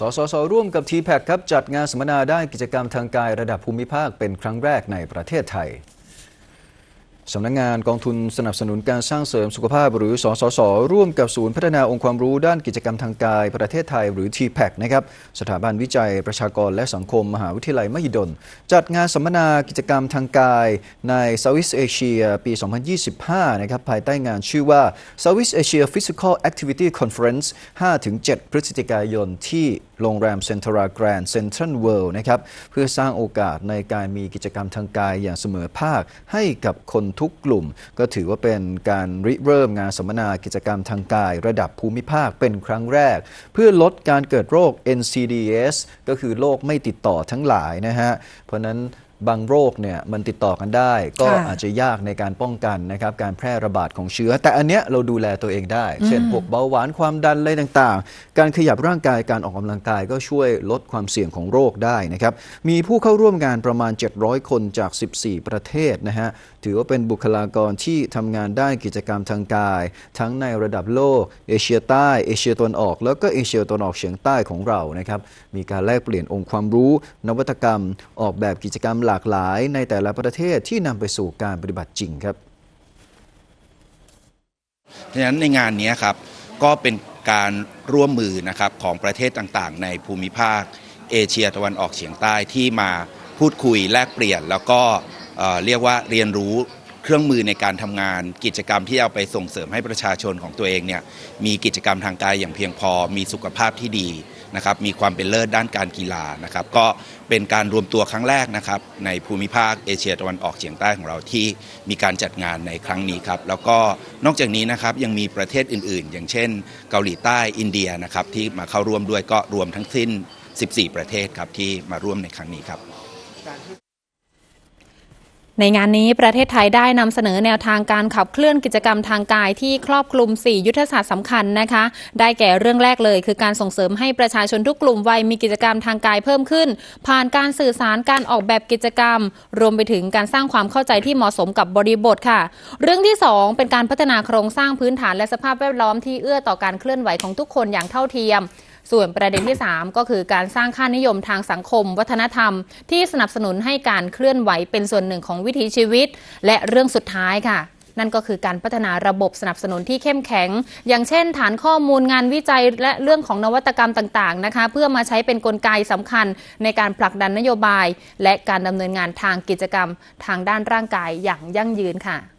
สสสร่วมกับ t p a c ครับจัดงานสัมมนาด้านกิจกรรมทางกายระดับภูมิภาคเป็นครั้งแรกในประเทศไทย สำนักงานกองทุนสนับสนุนการสร้างเสริมสุขภาพ หรือสสส ร่วมกับศูนย์พัฒนาองค์ความรู้ด้านกิจกรรมทางกาย ประเทศไทยหรือ t p a c นะครับสถาบันวิจัยประชากรและสังคมมหาวิทยาลัยมหิดล จัดงานสัมมนากิจกรรมทางกายใน Southeast Asia ปี 2025 นะครับภายใต้งานชื่อว่า Southeast Asia Physical Activity Conference 5-7 พฤศจิกายนที่โรงแรมเซ็นทรัลแกรนด์เซ็นทรัลเวิลด์นะครับเพื่อสร้างโอกาสในการมีกิจกรรมทางกายอย่างเสมอภาคให้กับคนทุกกลุ่ม ก็ถือว่าเป็นการริเริ่มงานสัมมนากิจกรรมทางกาย ระดับภูมิภาคเป็นครั้งแรก เพื่อลดการเกิดโรค NCDs ก็คือโรคไม่ติดต่อทั้งหลายนะฮะเพราะฉะนั้นบางโรคเนี่ยมันติดต่อกันได้ ก็ค่ะอาจจะยากในการป้องกันนะครับการแพร่ระบาดของเชื้อ แต่อันเนี้ยเราดูแลตัวเองได้ เช่นพวกเบาหวานความดันอะไรต่างๆ การขยับร่างกายการออกกำลังกายก็ช่วยลดความเสี่ยงของโรคได้นะครับมีผู้เข้าร่วมงานประมาณ 700 คนจาก 14 ประเทศนะฮะถือว่าเป็นบุคลากรที่ทำงานด้านกิจกรรมทางกาย ทั้งในระดับโลก เอเชียใต้ เอเชียตะวันออก แล้วก็เอเชียตะวันออกเฉียงใต้ของเรานะครับมีการแลกเปลี่ยนองค์ความรู้ นวัตกรรม ออกแบบกิจกรรมหลากหลายในแต่ละประเทศที่นำไปสู่การปฏิบัติจริงครับดังนั้นในงานนี้ครับก็เป็นการร่วมมือนะครับของประเทศต่างๆ ในภูมิภาค เอเชียตะวันออกเฉียงใต้ที่มาพูดคุยแลกเปลี่ยน แล้วก็เรียกว่าเรียนรู้ เครื่องมือในการทำงาน กิจกรรมที่เอาไปส่งเสริมให้ประชาชนของตัวเองเนี่ยมีกิจกรรมทางกายอย่างเพียงพอ มีสุขภาพที่ดีนะครับมีความเป็นเลิศด้านการกีฬานะครับก็เป็นการรวมตัวครั้งแรกนะครับในภูมิภาคเอเชียตะวันออกเฉียงใต้ของเราที่มีการจัดงานในครั้งนี้ครับแล้วก็นอกจากนี้นะครับยังมีประเทศอื่น ๆ อย่างเช่น เกาหลีใต้อินเดียนะครับที่มาเข้าร่วมด้วยก็รวมทั้งสิ้น 14 ประเทศครับที่มาร่วมในครั้งนี้ครับ ในงานนี้ประเทศไทยได้นำเสนอแนวทางการขับเคลื่อนกิจกรรมทางกายที่ครอบคลุม 4 ยุทธศาสตร์สำคัญนะคะ ได้แก่เรื่องแรกเลย คือการส่งเสริมให้ประชาชนทุกกลุ่มวัยมีกิจกรรมทางกายเพิ่มขึ้น ผ่านการสื่อสารการออกแบบกิจกรรม รวมไปถึงการสร้างความเข้าใจที่เหมาะสมกับบริบทค่ะ เรื่องที่ 2 เป็นการพัฒนาโครงสร้างพื้นฐานและสภาพแวดล้อมที่เอื้อต่อการเคลื่อนไหวของทุกคนอย่างเท่าเทียม ส่วนประเด็นที่ 3 ก็คือการสร้างค่านิยมทางสังคม วัฒนธรรม ที่สนับสนุนให้การเคลื่อนไหวเป็นส่วนหนึ่งของวิถีชีวิต และเรื่องสุดท้ายค่ะนั่นก็คือการพัฒนาระบบสนับสนุนที่เข้มแข็ง อย่างเช่น ฐานข้อมูลงานวิจัยและเรื่องของนวัตกรรมต่างๆนะคะ เพื่อมาใช้เป็นนกลไกสำคัญในการผลักดันนโยบาย และการดำเนินงานทางกิจกรรม ทางด้านร่างกายอย่างยั่งยืนค่ะ